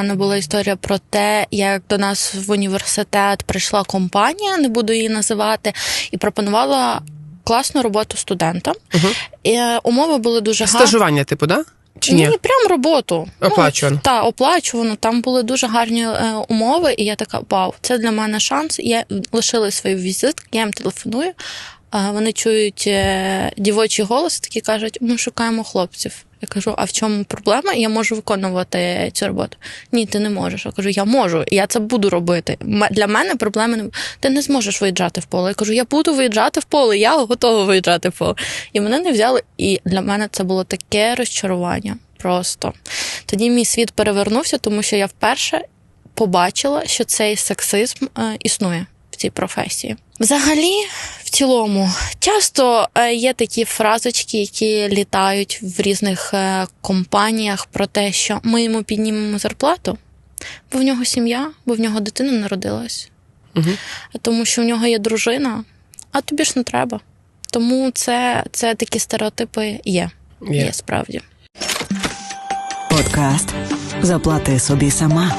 Мене була історія про те, як до нас в університет прийшла компанія, не буду її називати, і пропонувала класну роботу студентам. Угу. І, е, умови були дуже гарні. Стажування, типу, да? Чи ні? Ні, прям роботу. Оплачувано. Ну, та, оплачувано. Там були дуже гарні е, умови, і я така, вау, це для мене шанс. Я лишила свої візитки, я їм телефоную. Вони чують е, дівочий голос, такі кажуть, ми шукаємо хлопців. Я кажу, а в чому проблема? Я можу виконувати цю роботу. Ні, ти не можеш. Я кажу, я можу, я це буду робити. Для мене проблеми не ти не зможеш виїжджати в поле. Я кажу, я буду виїжджати в поле, я готова виїжджати в поле. І мене не взяли. І для мене це було таке розчарування. Просто тоді мій світ перевернувся, тому що я вперше побачила, що цей сексизм е, існує в цій професії. Взагалі, в цілому, часто е, є такі фразочки, які літають в різних е, компаніях про те, що ми йому піднімемо зарплату, бо в нього сім'я, бо в нього дитина народилась, Угу. тому що в нього є дружина, а тобі ж не треба. Тому це, це такі стереотипи є, є Є. справді. Подкаст Заплати собі сама